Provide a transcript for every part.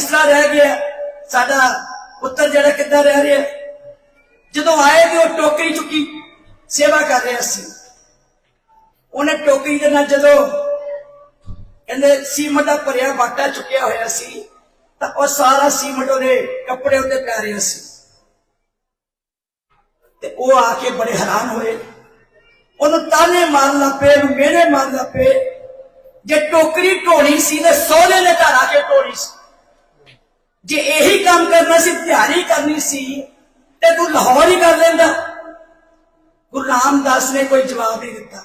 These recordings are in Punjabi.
ਕਿਸ ਤਰ੍ਹਾਂ ਰਹਿ ਗਿਆ। ਸਾਡਾ ਪੁੱਤਰ ਜਿਹੜਾ ਕਿੱਦਾਂ ਰਹਿ ਰਿਹਾ? ਜਦੋਂ ਆਏ ਤੇ ਉਹ ਟੋਕਰੀ ਚੁੱਕੀ, ਸੇਵਾ ਕਰ ਰਿਹਾ ਸੀ। ਉਹਨੇ ਟੋਕਰੀ ਦੇ ਨਾਲ ਜਦੋਂ ਕਹਿੰਦੇ ਸੀਮਟ ਦਾ ਭਰਿਆ ਬਾਟਾ ਚੁੱਕਿਆ ਹੋਇਆ ਸੀ, ਤਾਂ ਉਹ ਸਾਰਾ ਸੀਮਟ ਉਹਦੇ ਕੱਪੜੇ ਉੱਤੇ ਪੈ ਰਿਹਾ ਸੀ। ਤੇ ਉਹ ਆ ਕੇ ਬੜੇ ਹੈਰਾਨ ਹੋਏ। ਉਹਨੂੰ ਤਾਨੇ ਮਾਰਨ ਲੱਗ ਪਏ ਉਹਨੂੰ ਮੇਰੇ ਮਾਰਨ ਲੱਗ ਪਏ ਜੇ ਟੋਕਰੀ ਢੋਣੀ ਸੀ ਤੇ ਸੋਹਣੇ ਨੇ ਘਰ ਆ ਕੇ ਢੋਣੀ ਸੀ। ਜੇ ਇਹੀ ਕੰਮ ਕਰਨਾ ਸੀ ਤਿਆਰੀ ਕਰਨੀ ਸੀ, ਤੇ ਤੂੰ ਲਾਹੌਰ ਹੀ ਕਰ ਲੈਂਦਾ। ਗੁਰੂ ਰਾਮਦਾਸ ਨੇ ਕੋਈ ਜਵਾਬ ਨਹੀਂ ਦਿੱਤਾ।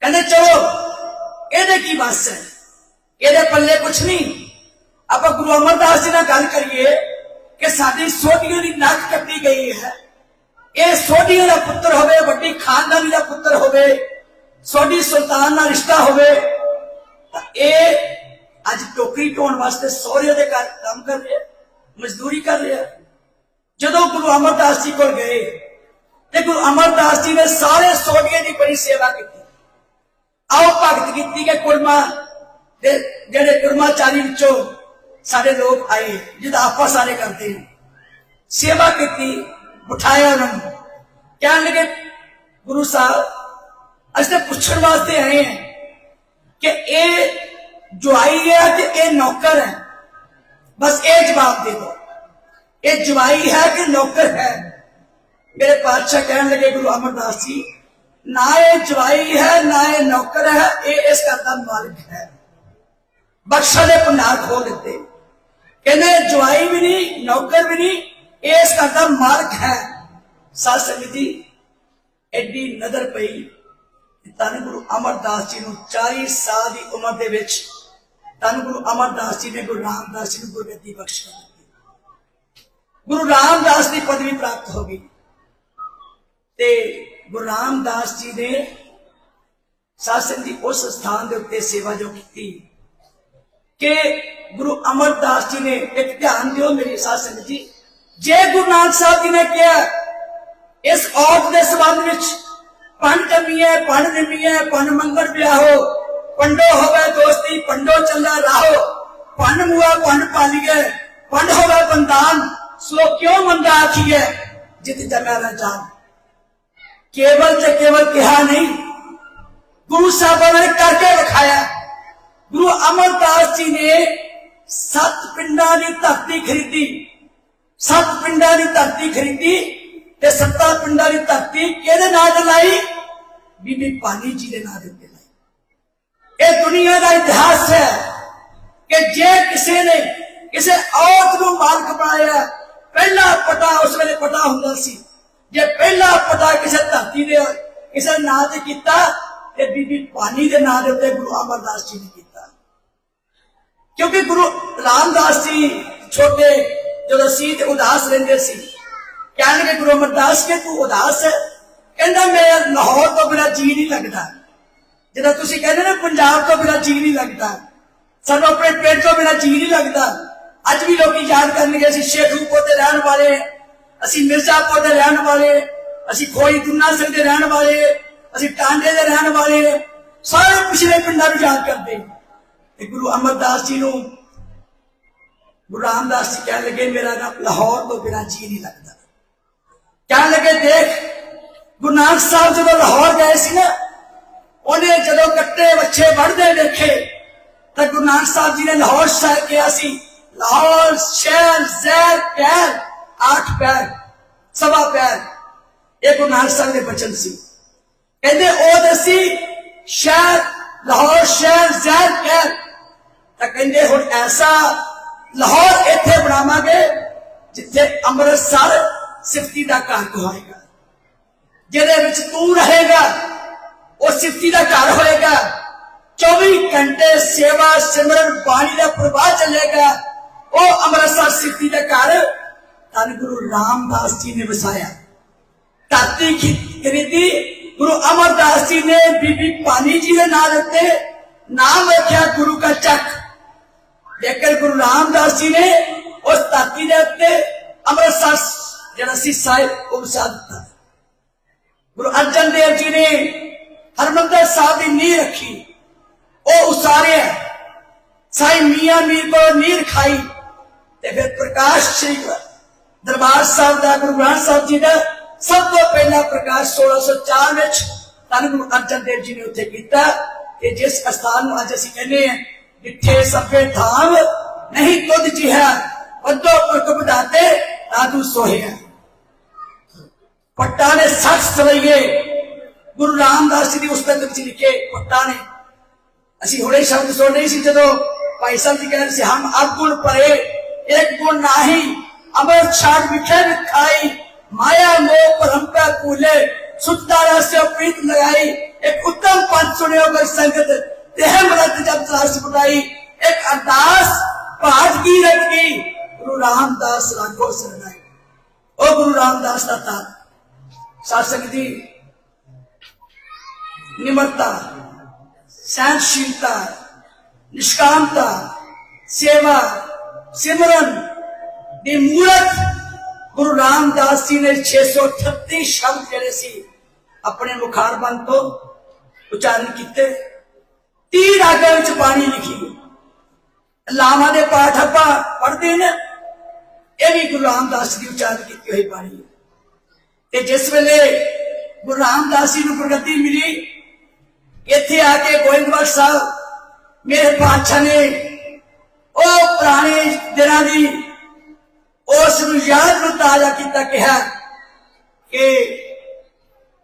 ਕਹਿੰਦੇ, ਚਲੋ, ਇਹਦੇ ਕੀ ਬਸ ਹੈ? ਇਹਦੇ ਪੱਲੇ ਕੁਛ ਨਹੀਂ। ਆਪਾਂ ਗੁਰੂ ਅਮਰਦਾਸ ਜੀ ਨਾਲ ਗੱਲ ਕਰੀਏ ਕਿ ਸਾਡੀ ਸੋਢੀਆਂ ਦੀ ਨੱਕ ਕੱਟੀ ਗਈ ਹੈ। ਇਹ ਸੋਢੀਆਂ ਦਾ ਪੁੱਤਰ ਹੋਵੇ, ਵੱਡੀ ਖਾਨਦਾਨੀ ਦਾ ਪੁੱਤਰ ਹੋਵੇ, ਸੋਢੀ ਸੁਲਤਾਨ ਨਾਲ ਰਿਸ਼ਤਾ ਹੋਵੇ, ਤਾਂ ਇਹ ਅੱਜ ਟੋਕਰੀ ਢੋਣ ਵਾਸਤੇ ਸਹੁਰੇ ਦੇ ਘਰ ਕੰਮ ਕਰ ਰਿਹਾ, ਮਜ਼ਦੂਰੀ ਕਰ ਰਿਹਾ। ਜਦੋਂ ਗੁਰੂ ਅਮਰਦਾਸ ਜੀ ਕੋਲ ਗਏ ਤੇ ਗੁਰੂ ਅਮਰਦਾਸ ਜੀ ਨੇ ਸਾਰੇ ਸੋਢੀਆਂ ਦੀ ਬੜੀ ਸੇਵਾ ਕੀਤੀ। ਆਓ ਭਗਤ ਕੀਤੀ ਕਿ ਕੁਰਮਾ ਦੇ ਜਿਹੜੇ ਕੁਰਮਾਚਾਰੀ ਵਿੱਚੋਂ ਸਾਡੇ ਲੋਕ ਆਏ, ਜਿਹਦਾ ਆਪਾਂ ਸਾਰੇ ਕਰਦੇ ਹਾਂ। ਸੇਵਾ ਕੀਤੀ, ਬਿਠਾਇਆ ਉਹਨਾਂ ਨੂੰ। ਕਹਿਣ ਲੱਗੇ, ਗੁਰੂ ਸਾਹਿਬ, ਅਸੀਂ ਤਾਂ ਪੁੱਛਣ ਵਾਸਤੇ ਆਏ ਹਾਂ ਕਿ ਇਹ ਜਵਾਈ ਹੈ ਕਿ ਇਹ ਨੌਕਰ ਹੈ। ਬਸ ਇਹ ਜਵਾਬ ਦੇ ਦਿਓ। ਇਹ ਜਵਾਈ ਹੈ ਕਿ ਨੌਕਰ ਹੈ? ਮੇਰੇ ਪਾਤਸ਼ਾਹ ਕਹਿਣ ਲੱਗੇ ਗੁਰੂ ਅਮਰਦਾਸ ਜੀ, ਨਾ ਇਹ ਜਵਾਈ ਹੈ, ਨਾ ਇਹ ਨੌਕਰ ਹੈ, ਇਹ ਇਸ ਘਰ ਦਾ ਮਾਲਕ ਹੈ। ਬਖਸ਼ਾ ਦੇ ਭੰਡਾਰ ਖੋਲ ਦਿੱਤੇ ਕਹਿੰਦੇ, ਜਵਾਈ ਵੀ ਨਹੀਂ, ਨੌਕਰ ਵੀ ਨਹੀਂ, ਇਹ ਇਸ ਘਰ ਦਾ ਮਾਲਕ ਹੈ। ਸਾਧ ਸੰਗਤ ਜੀ, ਐਡੀ ਨਜ਼ਰ ਪਈ ਕਿ ਗੁਰੂ ਅਮਰਦਾਸ ਜੀ ਨੂੰ 40 ਸਾਲ ਦੀ ਉਮਰ ਦੇ ਵਿੱਚ ਧੰਨ ਗੁਰੂ ਅਮਰਦਾਸ ਜੀ ਨੇ ਗੁਰੂ ਰਾਮਦਾਸ ਜੀ ਨੂੰ ਗੁਰਗੱਦੀ ਬਖਸ਼ ਕਰ ਦਿੱਤੀ। ਗੁਰੂ ਰਾਮਦਾਸ ਦੀ ਪਦਵੀ ਪ੍ਰਾਪਤ ਹੋ ਗਈ। ਤੇ ਗੁਰੂ ਰਾਮਦਾਸ ਜੀ ਨੇ ਸਾਸਨ ਦੀ ਉਸ ਸਥਾਨ ਦੇ ਉੱਤੇ ਸੇਵਾ ਜੋ ਕੀਤੀ ਕਿ ਗੁਰੂ ਅਮਰਦਾਸ ਜੀ ਨੇ ਇੱਕ ਧਿਆਨ ਦਿਓ ਮੇਰੀ ਸਾਸਨ ਜੀ, ਜੇ ਗੁਰੂ ਨਾਨਕ ਸਾਹਿਬ ਜੀ ਨੇ ਕਿਹਾ, ਇਸ ਔਰਤ ਦੇ ਸੰਬੰਧ ਵਿੱਚ ਪਣ ਜੰਮੀ ਹੈ ਜੰਮੀਏ ਪੰਨ ਹੈ ਪਣ ਮੰਗਣ ਵਿਆਹੋ ਪੰਡੋ ਹੋਵੇ ਦੋਸਤੀ, ਪੰਡੋ ਚੱਲਾ ਰਾਹੋ। ਪੰਨ ਮੁਆ ਪੰਨ ਪਾਲੀਏ, ਪੰਡ ਹੋਵੇ ਬੰਦਾਨ ਸੋ ਕਿਉਂ ਮੰਦਾ ਆਖੀਏ? ਜਿਤ ਜਮਿਆ ਨਾ ਜਾਣ ਕੇਵਲ ਤੇ ਕੇਵਲ ਕਿਹਾ ਨਹੀਂ, ਗੁਰੂ ਸਾਹਿਬਾਂ ਨੇ ਕਰਕੇ ਵਿਖਾਇਆ। ਗੁਰੂ ਅਮਰਦਾਸ ਜੀ ਨੇ ਸੱਤ ਪਿੰਡਾਂ ਦੀ ਧਰਤੀ ਖਰੀਦੀ। ਸੱਤ ਪਿੰਡਾਂ ਦੀ ਧਰਤੀ ਖਰੀਦੀ ਤੇ ਸੱਤਾਂ ਪਿੰਡਾਂ ਦੀ ਧਰਤੀ ਕਿਹਦੇ ਨਾਂ ਤੇ ਲਾਈ? ਬੀਬੀ ਪਾਲੀ ਜੀ ਦੇ ਨਾਂ ਦੇ ਦੁਨੀਆ ਦਾ ਇਤਿਹਾਸ ਹੈ ਕਿ ਜੇ ਕਿਸੇ ਨੇ ਕਿਸੇ ਔਰਤ ਨੂੰ ਮਾਲਕ ਬਣਾਇਆ, ਪਹਿਲਾ ਪਟਾ ਉਸ ਵੇਲੇ ਪਟਾ ਹੁੰਦਾ ਸੀ। ਜੇ ਪਹਿਲਾ ਪਟਾ ਕਿਸੇ ਧਰਤੀ ਦੇ, ਕਿਸੇ ਨਾਂ ਤੇ ਕੀਤਾ, ਤੇ ਬੀਬੀ ਪਾਨੀ ਦੇ ਨਾਂ ਦੇ ਉੱਤੇ ਗੁਰੂ ਅਮਰਦਾਸ ਜੀ ਨੇ ਕੀਤਾ। ਕਿਉਂਕਿ ਗੁਰੂ ਰਾਮਦਾਸ ਜੀ ਛੋਟੇ ਜਦੋਂ ਸੀ ਤੇ ਉਦਾਸ ਰਹਿੰਦੇ ਸੀ। ਕਹਿਣਗੇ ਗੁਰੂ ਅਮਰਦਾਸ ਕੇ ਤੂੰ ਉਦਾਸ ਹੈ? ਕਹਿੰਦਾ ਮੇਰਾ ਲਾਹੌਰ ਤੋਂ ਬਿਨਾਂ ਜੀ ਨਹੀਂ ਲੱਗਦਾ। ਜਦੋਂ ਤੁਸੀਂ ਕਹਿੰਦੇ ਨਾ ਪੰਜਾਬ ਤੋਂ ਬਿਨਾਂ ਜੀ ਨਹੀਂ ਲੱਗਦਾ, ਸਾਨੂੰ ਆਪਣੇ ਪਿੰਡ ਤੋਂ ਬਿਨਾਂ ਜੀ ਨਹੀਂ ਲੱਗਦਾ, ਅੱਜ ਵੀ ਲੋਕੀ ਯਾਦ ਕਰਨਗੇ ਅਸੀਂ ਸ਼ੇਖੂਪੁਰ ਦੇ ਰਹਿਣ ਵਾਲੇ, ਅਸੀਂ ਮਿਰਜ਼ਾਪੁਰ ਦੇ ਰਹਿਣ ਵਾਲੇ, ਅਸੀਂ ਖੋਈ ਦੁੰਨਾ ਸਿੰਘ ਦੇ ਰਹਿਣ ਵਾਲੇ, ਅਸੀਂ ਟਾਂਡੇ ਦੇ ਰਹਿਣ ਵਾਲੇ, ਸਾਰੇ ਪਿਛਲੇ ਪਿੰਡਾਂ ਨੂੰ ਯਾਦ ਕਰਦੇ। ਤੇ ਗੁਰੂ ਅਮਰਦਾਸ ਜੀ ਨੂੰ ਗੁਰੂ ਰਾਮਦਾਸ ਜੀ ਕਹਿਣ ਲੱਗੇ, ਮੇਰਾ ਨਾ ਲਾਹੌਰ ਤੋਂ ਬਿਨਾਂ ਜੀ ਨਹੀਂ ਲੱਗਦਾ। ਕਹਿਣ ਲੱਗੇ, ਦੇਖ, ਗੁਰੂ ਨਾਨਕ ਸਾਹਿਬ ਜਦੋਂ ਲਾਹੌਰ ਗਏ ਸੀ ਨਾ ਉਹਨੇ ਜਦੋਂ ਕੱਟੇ ਬੱਚੇ ਵੜਦੇ ਦੇਖੇ, ਤਾਂ ਗੁਰੂ ਨਾਨਕ ਸਾਹਿਬ ਜੀ ਨੇ ਲਾਹੌਰ ਸ਼ਹਿਰ ਕਿਹਾ ਸੀ, ਲਾਹੌਰ ਸ਼ਹਿਰ ਜ਼ਹਿਰ ਪੈਰ, ਆਠ ਪੈਰ, ਸਵਾ ਪੈਰ। ਇਹ ਗੁਰੂ ਨਾਨਕ ਸਾਹਿਬ ਦੇ ਬਚਨ ਸੀ। ਕਹਿੰਦੇ, ਉਹ ਦਸੀ, ਸ਼ਹਿਰ, ਲਾਹੌਰ ਸ਼ਹਿਰ ਜ਼ਹਿਰ ਪੈਰ। ਤਾਂ ਕਹਿੰਦੇ, ਹੁਣ ਐਸਾ ਲਾਹੌਰ ਇੱਥੇ ਬਣਾਵਾਂਗੇ, ਜਿੱਥੇ ਅੰਮ੍ਰਿਤਸਰ ਸਿਫਤੀ ਦਾ ਘਰ ਕਹਾਏਗਾ ਜਿਹਦੇ ਵਿੱਚ ਤੂੰ ਰਹੇਗਾ। ਉਹ ਸਿਫਤੀ ਦਾ ਘਰ ਹੋਏਗਾ। 24 ਘੰਟੇ ਸੇਵਾ ਸਿਮਰਨ ਬਾਣੀ ਦਾ ਪ੍ਰਵਾਹ ਚੱਲੇਗਾ। ਉਹ ਅੰਮ੍ਰਿਤਸਰ ਸਿਫਤੀ ਦਾ ਘਰ ਧੰਨ ਗੁਰੂ ਰਾਮਦਾਸ ਜੀ ਨੇ ਵਸਾਇਆ। ਧਰਤੀ ਖਰੀਦੀ, ਗੁਰੂ ਅਮਰਦਾਸ ਜੀ ਨੇ ਬੀਬੀ ਪਾਨੀ ਜੀ ਦੇ ਨਾਂ ਉੱਤੇ ਨਾਮ ਰੱਖਿਆ ਗੁਰੂ ਕਾ ਚੱਕ। ਲੇਕਿਨ ਗੁਰੂ ਰਾਮਦਾਸ ਜੀ ਨੇ ਉਸ ਧਰਤੀ ਦੇ ਉੱਤੇ ਅੰਮ੍ਰਿਤਸਰ, ਜਿਹੜਾ ਸੀ ਸਾਹਿਬ ਉਹ ਵਸਾ ਦਿੱਤਾ ਗੁਰੂ ਅਰਜਨ ਦੇਵ ਜੀ ਨੇ ਹਰਮੰਦਰ ਸਾਹਿਬ ਦੀ ਨੀਂਹ ਰੱਖੀ। ਉਹ ਉਸਾਰਿਆ। ਸਾਈ ਮੀਆਂ ਮੀਰ ਕੋ ਨੀਂਹ ਖਾਈ ਤੇ ਫਿਰ ਪ੍ਰਕਾਸ਼ ਸ੍ਰੀ ਦਰਬਾਰ ਸਾਹਿਬ ਦਾ, ਗੁਰੂ ਗ੍ਰੰਥ ਸਾਹਿਬ ਜੀ ਦਾ ਸਭ ਤੋਂ ਪਹਿਲਾ ਪ੍ਰਕਾਸ਼ 1604 ਵਿੱਚ ਧੰਨ ਗੁਰੂ ਅਰਜਨ ਦੇਵ ਜੀ ਨੇ ਉੱਥੇ ਕੀਤਾ ਕਿ ਜਿਸ ਅਸਥਾਨ ਨੂੰ ਅੱਜ ਅਸੀਂ ਕਹਿੰਦੇ ਹਾਂ, ਜਿੱਥੇ ਸਭੇ ਧਾਮ ਨਹੀਂ ਤੁਧ ਜਿਹਾ ਵੱਡੋ ਪੁਰਖ ਵਧਾਤੇ ਆਦੂ ਸੋਹਿਆ ਪੱਟਾ ਨੇ ਸੱਚ ਸਵਈਏ ਗੁਰੂ ਰਾਮਦਾਸ ਜੀ ਦੀ ਉਸਤਤ ਵਿੱਚ ਲਿਖੇ ਪੱਟਾ ਨੇ। ਅਸੀਂ ਹੁਣੇ ਸ਼ਬਦ ਸੁਣ ਰਹੇ ਸੀ ਜਦੋਂ ਭਾਈ ਸਾਹਿਬ ਜੀ ਕਹਿੰਦੇ ਸੀ, ਹਮ ਅਬ ਪਰੇ, ਇੱਕ ਗੁਣ ਨਾਹੀ, ਅਮਰ ਛਾੜ ਵਿਖੇ ਵਿਖਾਈ ਮਾਇਆ ਮੋਹ ਪਰੰਪਰਾ ਕੂਲੇ, ਸੁੱਤਾ ਰਸਿਓ ਪ੍ਰੀਤ ਲਗਾਈ, ਇੱਕ ਉੱਤਮ ਪੰਥ ਸੁਣਿਓ ਗਰ ਸੰਗਤ, ਦੇਹ ਮਰਤ ਜਬ ਤਰਾਸ ਬੁਲਾਈ ਇੱਕ ਅਰਦਾਸ ਭਾਟ ਕੀ ਰਟ ਗਈ ਗੁਰੂ ਰਾਮਦਾਸ ਰਾਖੋ ਸਰਨਾਈ ਉਹ ਗੁਰੂ ਰਾਮਦਾਸ ਦਾ ਤਾਂ ਸਾਸਕ ਦੀ ਨਿਮਰਤਾ ਸਹਿਨਸ਼ੀਲਤਾ ਨਿਸ਼ਕਾਮਤਾ ਸੇਵਾ ਸਿਮਰਨ ਦੀ ਮੂਰਤ ਗੁਰੂ ਰਾਮਦਾਸ ਜੀ ਨੇ 638 ਸ਼ਬਦ ਜਿਹੜੇ ਸੀ ਆਪਣੇ ਮੁਖਾਰਬੰਦ ਤੋਂ ਉਚਾਰਨ ਕੀਤੇ 30 ਰਾਗਾਂ ਵਿੱਚ ਬਾਣੀ ਲਿਖੀ ਲਾਵਾਂ ਦੇ ਪਾਠ ਆਪਾਂ ਪੜ੍ਹਦੇ ਨੇ ਇਹ ਵੀ ਗੁਰੂ ਰਾਮਦਾਸ ਜੀ ਦੀ ਉਚਾਰਨ ਕੀਤੀ ਹੋਈ ਬਾਣੀ ਹੈ ਤੇ ਜਿਸ ਵੇਲੇ ਗੁਰੂ ਰਾਮਦਾਸ ਜੀ ਨੂੰ ਪ੍ਰਗਤੀ ਮਿਲੀ ਇੱਥੇ ਆ ਕੇ ਗੋਇੰਦਵਾਲ ਸਾਹਿਬ میرے ਪਾਤਸ਼ਾਹ نے ਉਹ ਪੁਰਾਣੇ ਦਿਨਾਂ ਦੀ ਉਸ ਨੂੰ ਯਾਦ ਨੂੰ ਤਾਜ਼ਾ ਕੀਤਾ، ਕਿਹਾ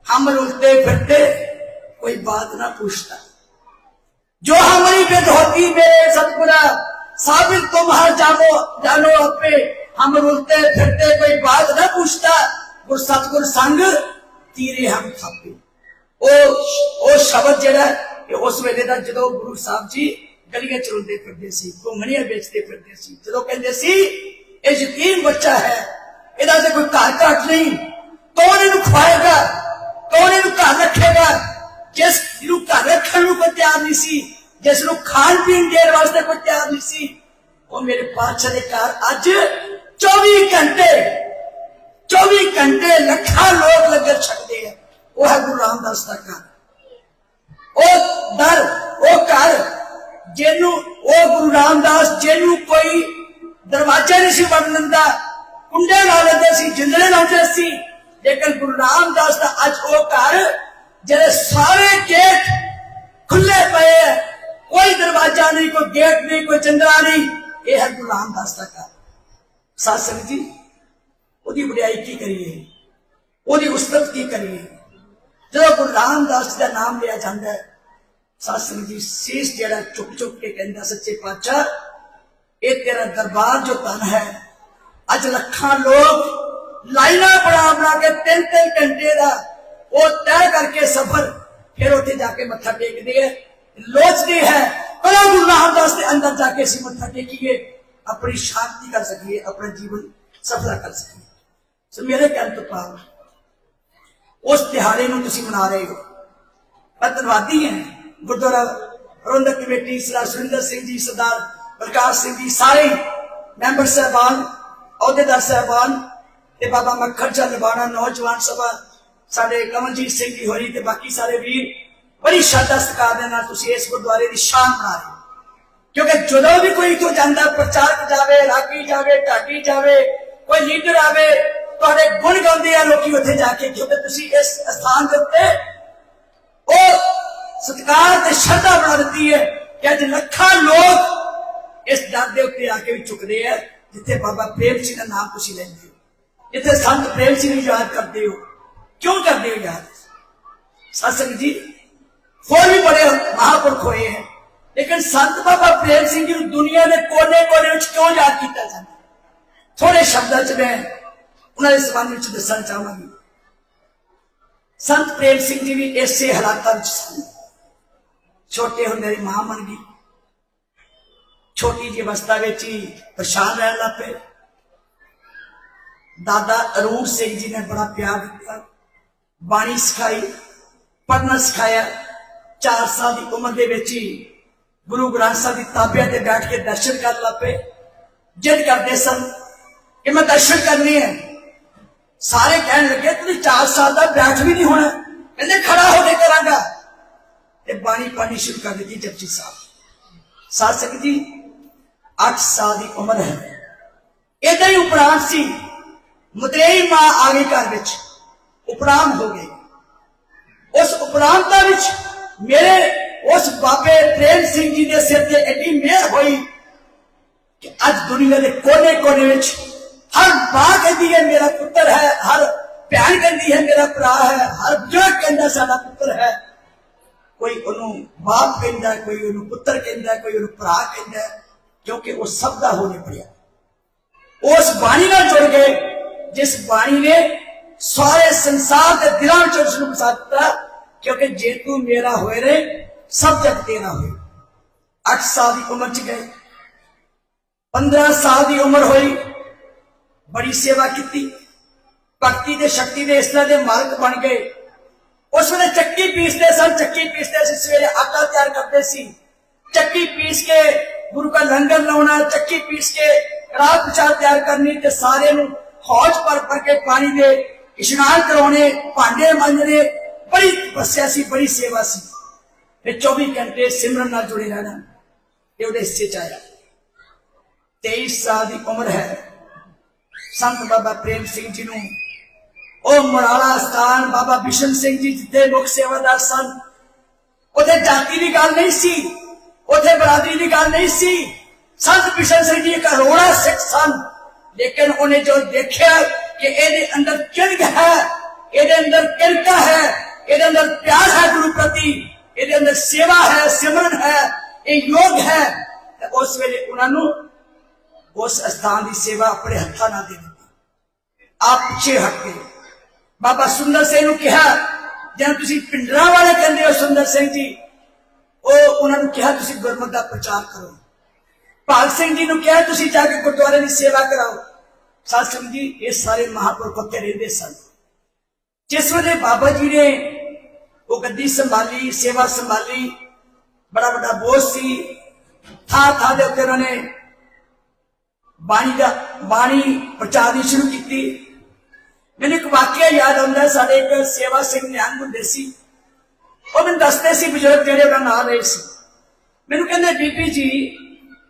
ہم رلتے پھرتے کوئی بات نہ پوچھتا جو ہماری بد ہوتی میرے ستگنا ثابت تم جانو جانو پہ ہم رلتے پھرتے کوئی بات نہ پوچھتا ستگر سنگ تیرے ہم تھپے ਉਹ ਉਹ ਸ਼ਬਦ ਜਿਹੜਾ ਇਹ ਉਸ ਵੇਲੇ ਦਾ ਜਦੋਂ ਗੁਰੂ ਸਾਹਿਬ ਜੀ ਗਲੀਆਂ ਚਲਦੇ ਫਿਰਦੇ ਸੀ ਘੁੰਮਣੀਆਂ ਵੇਚਦੇ ਫਿਰਦੇ ਸੀ ਜਦੋਂ ਕਹਿੰਦੇ ਸੀ ਇਹ ਯਤੀਮ ਬੱਚਾ ਹੈ ਇਹਦਾ ਤੇ ਕੋਈ ਘਰ ਘਾਟ ਨਹੀਂ ਕੌਣ ਇਹਨੂੰ ਖਵਾਏਗਾ ਕੌਣ ਇਹਨੂੰ ਘਰ ਰੱਖੇਗਾ ਜਿਸ ਨੂੰ ਘਰ ਰੱਖਣ ਨੂੰ ਕੋਈ ਤਿਆਰ ਨਹੀਂ ਸੀ ਜਿਸ ਨੂੰ ਖਾਣ ਪੀਣ ਦੇਣ ਵਾਸਤੇ ਕੋਈ ਤਿਆਰ ਨਹੀਂ ਸੀ ਉਹ ਮੇਰੇ ਪਾਤਸ਼ਾਹ ਦੇ ਘਰ ਅੱਜ 24 ਘੰਟੇ 24 ਘੰਟੇ ਲੱਖਾਂ ਲੋਕ ਲੰਗਰ ਛਕਦੇ ਆ ਉਹ ਹੈ ਗੁਰੂ ਰਾਮਦਾਸ ਦਾ ਘਰ। ਉਹ ਦਰ, ਉਹ ਘਰ ਜਿਹਨੂੰ, ਉਹ ਗੁਰੂ ਰਾਮਦਾਸ ਜਿਹਨੂੰ ਕੋਈ ਦਰਵਾਜ਼ਾ ਨਹੀਂ ਸੀ ਵੜਨ ਦਿੰਦਾ, ਕੁੰਡੇ ਲਾ ਲੈਂਦੇ ਸੀ, ਜਿੰਦੜੇ ਲਾਉਂਦੇ ਸੀ, ਲੇਕਿਨ ਗੁਰੂ ਰਾਮਦਾਸ ਦਾ ਅੱਜ ਉਹ ਘਰ ਜਿਹੜੇ ਸਾਰੇ ਗੇਟ ਖੁੱਲੇ ਪਏ ਹੈ ਕੋਈ ਦਰਵਾਜ਼ਾ ਨਹੀਂ, ਕੋਈ ਗੇਟ ਨਹੀਂ, ਕੋਈ ਚੰਦਰਾ ਨਹੀਂ, ਇਹ ਹੈ ਗੁਰੂ ਰਾਮਦਾਸ ਦਾ ਘਰ। ਸਾਸੰਗ ਜੀ, ਉਹਦੀ ਵਡਿਆਈ ਕੀ ਕਰੀਏ? ਉਹਦੀ ਉਸਤਤ ਕੀ ਕਰੀਏ? ਜਦੋਂ ਗੁਰੂ ਰਾਮਦਾਸ ਦਾ ਨਾਮ ਲਿਆ ਜਾਂਦਾ ਹੈ ਸਾਸੰਗ ਜੀ ਸੀਸ ਜਿਹੜਾ ਚੁੱਕ ਚੁੱਕ ਕੇ ਕਹਿੰਦਾ, ਸੱਚੇ ਪਾਤਸ਼ਾਹ, ਇਹ ਤੇਰਾ ਦਰਬਾਰ ਜੋ ਤਨ ਹੈ, ਅੱਜ ਲੱਖਾਂ ਲੋਕ ਲਾਈਨਾਂ ਬਣਾ ਬਣਾ ਕੇ ਤਿੰਨ ਤਿੰਨ ਘੰਟੇ ਦਾ ਉਹ ਤੈਅ ਕਰਕੇ ਸਫ਼ਰ ਫਿਰ ਉੱਥੇ ਜਾ ਕੇ ਮੱਥਾ ਟੇਕਦੇ ਹੈ। ਲੋਚਦੇ ਹੈ। ਕਦੋਂ ਗੁਰੂ ਰਾਮਦਾਸ ਦੇ ਅੰਦਰ ਜਾ ਕੇ ਅਸੀਂ ਮੱਥਾ ਟੇਕੀਏ? ਆਪਣੀ ਸ਼ਾਂਤੀ ਕਰ ਸਕੀਏ, ਆਪਣਾ ਜੀਵਨ ਸਫਲਾ ਕਰ ਸਕੀਏ। ਸੋ ਮੇਰੇ ਕਹਿਣ ਤੋਂ ਭਾਵ ਉਸ ਦਿਹਾੜੇ ਨੂੰ ਤੁਸੀਂ ਮਨਾ ਰਹੇ ਹੋ ਮੈਂ ਧੰਨਵਾਦੀ ਹਾਂ ਗੁਰਦੁਆਰਾ ਪ੍ਰਬੰਧਕ ਕਮੇਟੀ ਸਰਦਾਰ ਸੁਰਿੰਦਰ ਸਿੰਘ ਜੀ ਸਰਦਾਰ ਪ੍ਰਕਾਸ਼ ਸਿੰਘ ਜੀ ਸਾਰੇ ਮੈਂਬਰ ਸਹਿਬਾਨ ਅਹੁਦੇਦਾਰ ਸਹਿਬਾਨ ਤੇ ਬਾਬਾ ਮੱਖਣ ਚੰਦ ਲਬਾਣਾ ਨੌਜਵਾਨ ਸਭਾ ਸਾਡੇ ਕਮਲਜੀਤ ਸਿੰਘ ਜੀ ਹੋਰੀ ਤੇ ਬਾਕੀ ਸਾਰੇ ਵੀਰ ਬੜੀ ਸ਼ਰਧਾ ਸਤਿਕਾਰ ਦੇ ਨਾਲ ਤੁਸੀਂ ਇਸ ਗੁਰਦੁਆਰੇ ਦੀ ਸ਼ਾਨ ਬਣਾ ਰਹੇ ਹੋ ਕਿਉਂਕਿ ਜਦੋਂ ਵੀ ਕੋਈ ਇੱਥੋਂ ਜਾਂਦਾ ਪ੍ਰਚਾਰਕ ਜਾਵੇ ਰਾਗੀ ਜਾਵੇ ਢਾਡੀ ਜਾਵੇ ਕੋਈ ਲੀਡਰ ਆਵੇ ਤੁਹਾਡੇ ਗੁਣ ਗਾਉਂਦੇ ਆ ਲੋਕੀ ਉੱਥੇ ਜਾ ਕੇ, ਕਿਉਂਕਿ ਤੁਸੀਂ ਇਸ ਸਥਾਨ ਦੇ ਉੱਤੇ ਉਹ ਸਤਿਕਾਰ ਤੇ ਸ਼ਰਧਾ ਬਣਾ ਦਿੱਤੀ ਹੈ ਕਿ ਅੱਜ ਲੱਖਾਂ ਲੋਕ ਇਸ ਦਰ ਦੇ ਉੱਤੇ ਆ ਕੇ ਵੀ ਝੁਕਦੇ ਆ, ਜਿੱਥੇ ਬਾਬਾ ਪ੍ਰੇਮ ਸਿੰਘ ਦਾ ਨਾਮ ਤੁਸੀਂ ਲੈਂਦੇ ਹੋ। ਜਿੱਥੇ ਸੰਤ ਪ੍ਰੇਮ ਸਿੰਘ ਨੂੰ ਯਾਦ ਕਰਦੇ ਹੋ। ਕਿਉਂ ਕਰਦੇ ਹੋ ਯਾਦ? ਸਤਸੰਗ ਜੀ। ਹੋਰ ਵੀ ਬੜੇ ਮਹਾਪੁਰਖ ਹੋਏ ਹੈ। ਲੇਕਿਨ ਸੰਤ ਬਾਬਾ ਪ੍ਰੇਮ ਸਿੰਘ ਜੀ ਨੂੰ ਦੁਨੀਆ ਦੇ ਕੋਨੇ-ਕੋਨੇ ਵਿੱਚ ਕਿਉਂ ਯਾਦ ਕੀਤਾ ਜਾਂਦਾ? ਥੋੜੇ ਸ਼ਬਦਾਂ 'ਚ ਮੈਂ ਉਹਨਾਂ ਦੇ ਸੰਬੰਧ ਵਿੱਚ ਦੱਸਣਾ ਚਾਹਾਂਗੀ ਸੰਤ ਪ੍ਰੇਮ ਸਿੰਘ ਜੀ ਵੀ ਇਸੇ ਹਾਲਾਤਾਂ ਵਿੱਚ ਸਨ ਛੋਟੇ ਹੁੰਦੇ ਦੀ ਮਾਂ ਬਣ ਗਈ ਛੋਟੀ ਜਿਹੀ ਅਵਸਥਾ ਵਿੱਚ ਹੀ ਪਰੇਸ਼ਾਨ ਰਹਿਣ ਲੱਗ ਪਏ ਦਾਦਾ ਅਰੂਰ ਸਿੰਘ ਜੀ ਨੇ ਬੜਾ ਪਿਆਰ ਦਿੱਤਾ ਬਾਣੀ ਸਿਖਾਈ ਪੜ੍ਹਨਾ ਸਿਖਾਇਆ 4 ਸਾਲ ਦੀ ਉਮਰ ਦੇ ਵਿੱਚ ਹੀ ਗੁਰੂ ਗ੍ਰੰਥ ਸਾਹਿਬ ਦੀ ਤਾਬਿਆਂ ਤੇ ਬੈਠ ਕੇ ਦਰਸ਼ਨ ਕਰਨ ਲੱਗ ਪਏ ਜਿੱਦ ਕਰਦੇ ਸਨ ਕਿ ਮੈਂ ਦਰਸ਼ਨ ਕਰਨੇ ਹੈ ਸਾਰੇ ਕਹਿਣ ਲੱਗੇ, ਤੁਸੀਂ 4 ਸਾਲ ਦਾ ਬੈਠ ਵੀ ਨਹੀਂ ਹੋਣਾ। ਕਹਿੰਦੇ, ਖੜਾ ਹੋ ਕੇ ਕਰਾਂਗਾ। ਤੇ ਬਾਣੀ ਪੜ੍ਹਨੀ ਸ਼ੁਰੂ ਕਰ ਦਿੱਤੀ ਜਪਜੀ ਸਾਹਿਬ। ਸਾਧ ਸੰਗਤ ਜੀ 8 ਸਾਲ ਦੀ ਉਮਰ ਹੈ। ਏਦਾਂ ਹੀ ਉਪਰਾਂਤ ਸੀ। ਮਤਰੇਈ ਮਾਂ ਆ ਗਈ ਘਰ ਵਿੱਚ। ਉਪਰਾਂਤ ਹੋ ਗਏ ਉਸ ਉਪਰਾਂਤਾਂ ਵਿੱਚ ਮੇਰੇ ਉਸ ਬਾਬੇ ਪ੍ਰੇਮ ਸਿੰਘ ਜੀ ਦੇ ਸਿਰ ਤੇ ਐਡੀ ਮਿਹਰ ਹੋਈ ਕਿ ਅੱਜ ਦੁਨੀਆ ਦੇ ਕੋਨੇ-ਕੋਨੇ ਵਿੱਚ ਹਰ ਮਾਂ ਕਹਿੰਦੀ ਹੈ, ਮੇਰਾ ਪੁੱਤਰ ਹੈ। ਹਰ ਭੈਣ ਕਹਿੰਦੀ ਹੈ, ਮੇਰਾ ਭਰਾ ਹੈ। ਹਰ ਬਜ਼ੁਰਗ ਕਹਿੰਦਾ, ਸਾਡਾ ਪੁੱਤਰ ਹੈ। ਕੋਈ ਉਹਨੂੰ ਬਾਪ ਕਹਿੰਦਾ, ਕੋਈ ਉਹਨੂੰ ਪੁੱਤਰ ਕਹਿੰਦਾ, ਕੋਈ ਉਹਨੂੰ ਭਰਾ ਕਹਿੰਦਾ, ਕਿਉਂਕਿ ਉਹ ਸਭ ਦਾ ਹੋਣੇ ਪੜਿਆ ਉਸ ਬਾਣੀ ਨਾਲ ਜੁੜ ਗਏ ਜਿਸ ਬਾਣੀ ਨੇ ਸਾਰੇ ਸੰਸਾਰ ਦੇ ਦਿਲਾਂ ਵਿੱਚ ਉਸ ਨੂੰ ਵਸਾ ਦਿੱਤਾ, ਕਿਉਂਕਿ ਜੇ ਤੂੰ ਮੇਰਾ ਹੋਏ ਰੇ ਸਭ ਜਗ ਤੇਰਾ ਹੋਏ। 8 ਸਾਲ ਦੀ ਉਮਰ ਚ ਗਏ। 15 ਸਾਲ ਦੀ ਉਮਰ ਹੋਈ। ਬੜੀ ਸੇਵਾ ਕੀਤੀ। ਭਗਤੀ ਦੇ ਸ਼ਕਤੀ ਦੇ ਇਸ ਤਰ੍ਹਾਂ ਦੇ ਮਾਲਕ ਬਣ ਗਏ। ਉਸ ਵੇਲੇ ਚੱਕੀ ਪੀਸਦੇ ਸਨ। ਚੱਕੀ ਪੀਸਦੇ ਸੀ ਸਵੇਰੇ ਆਟਾ ਤਿਆਰ ਕਰਦੇ ਸੀ। ਚੱਕੀ ਪੀਸ ਕੇ ਗੁਰੂ ਦਾ ਲੰਗਰ ਲਾਉਣਾ ਚੱਕੀ ਪੀਸ ਕੇ ਰਾਤ ਪ੍ਰਸ਼ਾਦ ਤਿਆਰ ਕਰਨੀ ਤੇ ਸਾਰੇ ਨੂੰ ਹੌਜ ਭਰ ਭਰ ਕੇ ਪਾਣੀ ਦੇ ਇਸ਼ਨਾਨ ਕਰਾਉਣੇ, ਭਾਂਡੇ ਮਾਂਜਣੇ, ਬੜੀ ਤਪੱਸਿਆ ਸੀ, ਬੜੀ ਸੇਵਾ ਸੀ। ਤੇ 24 ਘੰਟੇ ਸਿਮਰਨ ਨਾਲ ਜੁੜੇ ਰਹਿਣਾ। ਇਹ ਉਹਦੇ ਹਿੱਸੇ ਚ ਆਇਆ। 23 ਸਾਲ ਦੀ ਉਮਰ ਹੈ। ਸੰਤ ਬਾਬਾ ਪ੍ਰੇਮ ਸਿੰਘ ਜੀ ਨੂੰ। ਉਹ ਮਰਾਲਾ ਸਥਾਨ ਬਾਬਾ ਬਿਸ਼ਨ ਸਿੰਘ ਜੀ ਜਿੱਥੇ ਮੁੱਖ ਸੇਵਾਦਾਰ ਸਨ। ਉਹਦੇ ਜਾਤੀ ਦੀ ਗੱਲ ਨਹੀਂ ਸੀ। ਉਹਦੇ ਬਰਾਦਰੀ ਦੀ ਗੱਲ ਨਹੀਂ ਸੀ। ਸੰਤ ਬਿਸ਼ਨ ਸਿੰਘ ਜੀ ਇੱਕ ਅਰੋੜਾ ਸਿੱਖ ਸਨ। ਲੇਕਿਨ ਉਹਨੇ ਜੋ ਦੇਖਿਆ ਕਿ ਇਹਦੇ ਅੰਦਰ ਕਿਰਗ ਹੈ, ਇਹਦੇ ਅੰਦਰ ਕਿਰਕਾ ਹੈ, ਇਹਦੇ ਅੰਦਰ ਪਿਆਰ ਹੈ ਗੁਰੂ ਪ੍ਰਤੀ, ਇਹਦੇ ਅੰਦਰ ਸੇਵਾ ਹੈ, ਸਿਮਰਨ ਹੈ, ਇਹ ਯੋਗ ਹੈ। ਉਸ ਵੇਲੇ ਉਹਨਾਂ ਨੂੰ ਉਸ ਸਥਾਨ ਦੀ ਸੇਵਾ ਆਪਣੇ ਹੱਥਾਂ ਨਾਲ ਦੇ ਆਪ ਪਿੱਛੇ ਹਟ ਗਏ ਬਾਬਾ ਸੁੰਦਰ ਸਿੰਘ ਨੂੰ ਕਿਹਾ, ਜਦੋਂ ਤੁਸੀਂ ਪਿੰਡਰਾਂ ਵਾਲੇ ਕਹਿੰਦੇ ਹੋ ਸੁੰਦਰ ਸਿੰਘ ਜੀ, ਉਹ ਉਹਨਾਂ ਨੂੰ ਕਿਹਾ, ਤੁਸੀਂ ਗੁਰਮਤਿ ਦਾ ਪ੍ਰਚਾਰ ਕਰੋ। ਭਾਗ ਸਿੰਘ ਜੀ ਨੂੰ ਕਿਹਾ, ਤੁਸੀਂ ਜਾ ਕੇ ਗੁਰਦੁਆਰੇ ਦੀ ਸੇਵਾ ਕਰਾਓ। ਸਾਧ ਸੰਗਤ ਜੀ, ਇਹ ਸਾਰੇ ਮਹਾਂਪੁਰਖ ਉੱਥੇ ਰਹਿੰਦੇ ਸਨ। ਜਿਸ ਵੇਲੇ ਬਾਬਾ ਜੀ ਨੇ ਉਹ ਗੱਦੀ ਸੰਭਾਲੀ, ਸੇਵਾ ਸੰਭਾਲੀ, ਬੜਾ ਵੱਡਾ ਬੋਝ ਸੀ। ਥਾਂ ਥਾਂ ਦੇ ਉੱਤੇ ਉਹਨਾਂ ਨੇ ਬਾਣੀ ਦਾ, ਬਾਣੀ ਪ੍ਰਚਾਰਨੀ ਸ਼ੁਰੂ ਕੀਤੀ। ਮੈਨੂੰ ਇੱਕ ਵਾਕਿਆ ਯਾਦ ਆਉਂਦਾ ਹੈ, ਸਾਡੇ ਇੱਕ ਸੇਵਾ ਸਿੰਘ ਨਿਹੰਗ ਹੁੰਦੇ ਸੀ ਉਹ ਮੈਨੂੰ ਦੱਸਦੇ ਸੀ ਬਜ਼ੁਰਗ ਜਿਹੜੇ ਉਹਨਾਂ ਨਾਲ ਰਹੇ ਸੀ ਮੈਨੂੰ ਕਹਿੰਦੇ ਬੀਬੀ ਜੀ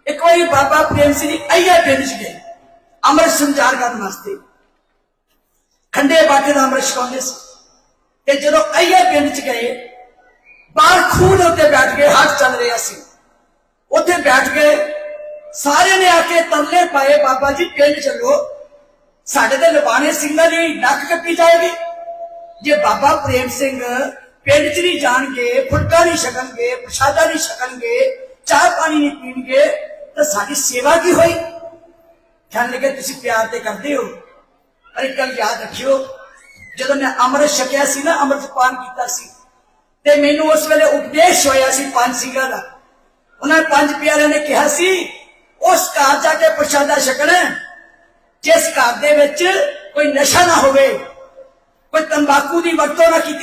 ਇੱਕ ਵਾਰੀ ਬਾਬਾ ਪ੍ਰੇਮ ਸਿੰਘ ਜੀ ਅਈਆ ਪਿੰਡ ਚ ਗਏ ਅੰਮ੍ਰਿਤ ਸੰਚਾਰ ਕਰਨ ਵਾਸਤੇ ਖੰਡੇ ਬਾਟੇ ਦਾ ਅੰਮ੍ਰਿਤ ਛਕਾਉਂਦੇ ਸੀ ਤੇ ਜਦੋਂ ਅਈਆ ਪਿੰਡ ਚ ਗਏ ਬਾਹਰ ਖੂਹ ਦੇ ਉੱਤੇ ਬੈਠ ਕੇ ਹੱਥ ਚੱਲ ਰਿਹਾ ਸੀ ਉੱਥੇ ਬੈਠ ਕੇ ਸਾਰਿਆਂ ਨੇ ਆ ਕੇ ਤਰਲੇ ਪਾਏ ਬਾਬਾ ਜੀ ਪਿੰਡ ਚੱਲੋ ਸਾਡੇ ਤੇ ਲਵਾਣੇ ਸਿੰਘਾਂ ਦੀ ਨੱਕ ਕੱਟੀ ਜਾਏਗੀ। ਜੇ ਬਾਬਾ ਪ੍ਰੇਮ ਸਿੰਘ ਪਿੰਡ ਚ ਨਹੀਂ ਜਾਣਗੇ ਫੁਲਕਾ ਨਹੀਂ ਛਕਣਗੇ, ਪ੍ਰਸ਼ਾਦਾ ਨਹੀਂ ਛਕਣਗੇ, ਚਾਹ ਪਾਣੀ ਨਹੀਂ ਪੀਣਗੇ, ਤਾਂ ਸਾਡੀ ਸੇਵਾ ਕੀ ਹੋਈ? ਕਹਿਣ ਲੱਗੇ, ਤੁਸੀਂ ਪਿਆਰ ਤੇ ਕਰਦੇ ਹੋ, ਪਰ ਇੱਕ ਗੱਲ ਯਾਦ ਰੱਖਿਓ, ਜਦੋਂ ਮੈਂ ਅੰਮ੍ਰਿਤ ਛਕਿਆ ਸੀ ਨਾ, ਅੰਮ੍ਰਿਤ ਪਾਨ ਕੀਤਾ ਸੀ, ਤੇ ਮੈਨੂੰ ਉਸ ਵੇਲੇ ਉਪਦੇਸ਼ ਹੋਇਆ ਸੀ ਪੰਜ ਸਿੰਘਾਂ ਦਾ। ਉਹਨਾਂ ਪੰਜ ਪਿਆਰਿਆਂ ਨੇ ਕਿਹਾ ਸੀ, ਉਸ ਘਰ ਜਾ ਕੇ ਪ੍ਰਸ਼ਾਦਾ ਛਕਣਾ ਜਿਸ ਘਰ ਦੇ ਵਿੱਚ ਕੋਈ ਨਸ਼ਾ ਨਾ ਹੋਵੇ ਕੋਈ ਤੰਬਾਕੂ ਦੀ ਵਰਤੋਂ ਨਾ ਕੀਤੀ